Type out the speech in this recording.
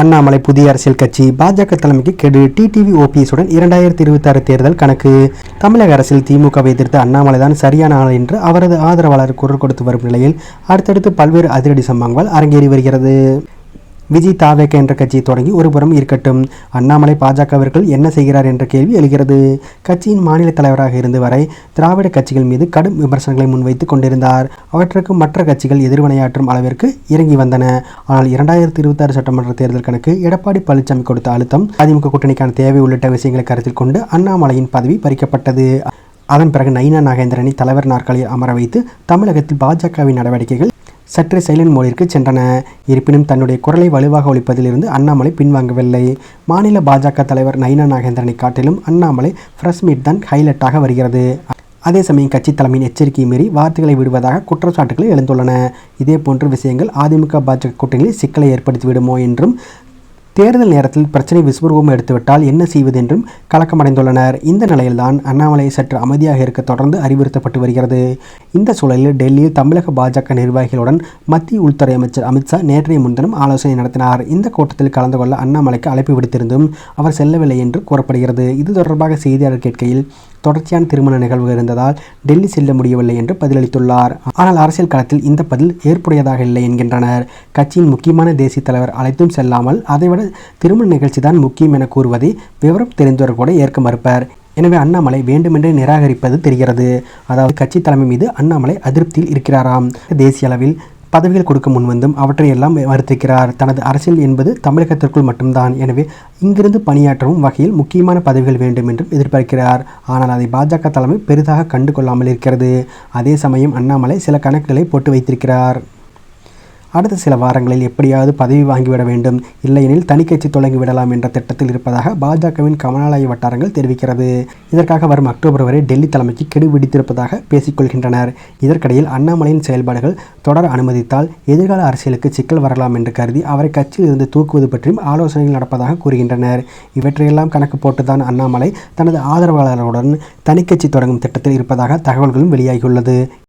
அண்ணாமலை புதிய அரசியல் கட்சி பாஜக தலைமைக்கு கெடு. டிடிவி ஓபிஎஸுடன் இரண்டாயிரத்தி இருபத்தாறு தேர்தல் கணக்கு. தமிழக அரசில் திமுகவை எதிர்த்து அண்ணாமலை தான் சரியான ஆள் என்று அவரது ஆதரவாளர் குரல் கொடுத்து வரும் நிலையில் அடுத்தடுத்து பல்வேறு அதிரடி சம்பவங்கள் அரங்கேறி வருகிறது. விஜய் தாவேக என்ற கட்சியை தொடங்கி ஒருபுறம் இருக்கட்டும். அண்ணாமலை பாஜகவிற்குள் என்ன செய்கிறார் என்ற கேள்வி எழுகிறது. கட்சியின் மாநில தலைவராக இருந்து வரை திராவிட கட்சிகள் மீது கடும் விமர்சனங்களை முன்வைத்து கொண்டிருந்தார். அவற்றுக்கு மற்ற கட்சிகள் எதிர்வினையாற்றும் அளவிற்கு இறங்கி வந்தன. ஆனால் இரண்டாயிரத்தி இருபத்தாறு சட்டமன்ற தேர்தல் கணக்கு எடப்பாடி பழனிசாமி கொடுத்த அழுத்தம் அதிமுக கூட்டணிக்கான தேவை உள்ளிட்ட விஷயங்களை கருத்தில் கொண்டு அண்ணாமலையின் பதவி பறிக்கப்பட்டது. அதன் பிறகு நைனா நாகேந்திரனை தலைவர் நாற்காலியில் அமர வைத்து தமிழகத்தில் பாஜகவின் நடவடிக்கைகள் சற்றே சைலண்ட் மோடிற்கு சென்றன. இருப்பினும் தன்னுடைய குரலை வலுவாக ஒழிப்பதிலிருந்து அண்ணாமலை பின்வாங்கவில்லை. மாநில பாஜக தலைவர் நயினா நாகேந்திரனை காட்டிலும் அண்ணாமலை ஃப்ரெஷ் மீட் தான் ஹைலைட்டாக வருகிறது. அதே சமயம் கட்சி தலைமையின் எச்சரிக்கையை மீறி வார்த்தைகளை விடுவதாக குற்றச்சாட்டுகள் எழுந்துள்ளன. இதே போன்ற விஷயங்கள் அதிமுக பாஜக கூட்டணியில் சிக்கலை ஏற்படுத்திவிடுமோ என்றும் தேர்தல் நேரத்தில் பிரச்சனை விஸ்வரூபம் எடுத்துவிட்டால் என்ன செய்வது என்றும் கலக்கமடைந்துள்ளனர். இந்த நிலையில்தான் அண்ணாமலை சற்று அமைதியாக இருக்க தொடர்ந்து அறிவுறுத்தப்பட்டு வருகிறது. இந்த சூழலில் டெல்லியில் தமிழக பாஜக நிர்வாகிகளுடன் மத்திய உள்துறை அமைச்சர் அமித்ஷா நேற்றைய முன்தினம் ஆலோசனை நடத்தினார். இந்த கூட்டத்தில் கலந்து கொள்ள அண்ணாமலைக்கு அழைப்பு விடுத்திருந்தும் அவர் செல்லவில்லை என்று கூறப்படுகிறது. இது தொடர்பாக செய்தியாளர் கேட்கையில் தொடர்ச்சியான திருமண நிகழ்வு இருந்ததால் டெல்லி செல்ல முடியவில்லை என்று பதிலளித்துள்ளார். ஆனால் அரசியல் களத்தில் இந்த பதில் ஏற்புடையதாக இல்லை என்கின்றனர். கட்சியின் முக்கியமான தேசிய தலைவர் அழைத்தும் செல்லாமல் அதைவிட திருமண நிகழ்ச்சி தான் முக்கியம் என கூறுவதை விவரம் தெரிந்தவர் கூட ஏற்க மறுப்பார். எனவே அண்ணாமலை வேண்டுமென்றே நிராகரிப்பது தெரிகிறது. அதாவது கட்சி தலைமை மீது அண்ணாமலை அதிருப்தியில் இருக்கிறாராம். தேசிய அளவில் பதவிகள் கொடுக்க முன்வந்தும் அவற்றை எல்லாம் மறுத்திருக்கிறார். தனது அரசியல் என்பது தமிழகத்திற்குள் மட்டும்தான். எனவே இங்கிருந்து பணியாற்றவும் வகையில் முக்கியமான பதவிகள் வேண்டும் என்றும் எதிர்பார்க்கிறார். ஆனால் அதை பாஜக தலைமை பெரிதாக கண்டு கொள்ளாமல் இருக்கிறது. அதே சமயம் அண்ணாமலை சில கணக்குகளை போட்டு வைத்திருக்கிறார். அடுத்த சில வாரங்களில் எப்படியாவது பதவி வாங்கிவிட வேண்டும். இல்லையெனில் தனிக்கட்சி தொடங்கி விடலாம் என்ற திட்டத்தில் இருப்பதாக பாஜகவின் கமலாலய வட்டாரங்கள் தெரிவிக்கிறது. இதற்காக வரும் அக்டோபர் வரை டெல்லி தலைமைக்கு கெடு விடுத்திருப்பதாக பேசிக்கொள்கின்றனர். இதற்கிடையில் அண்ணாமலையின் செயல்பாடுகள் தொடர அனுமதித்தால் எதிர்கால அரசியலுக்கு சிக்கல் வரலாம் என்று கருதி அவரை கட்சியில் இருந்து தூக்குவது பற்றியும் ஆலோசனைகள் நடப்பதாக கூறுகின்றனர். இவற்றையெல்லாம் கணக்கு போட்டுதான் அண்ணாமலை தனது ஆதரவாளர்களுடன் தனிக்கட்சி தொடங்கும் திட்டத்தில் இருப்பதாக தகவல்களும் வெளியாகியுள்ளது.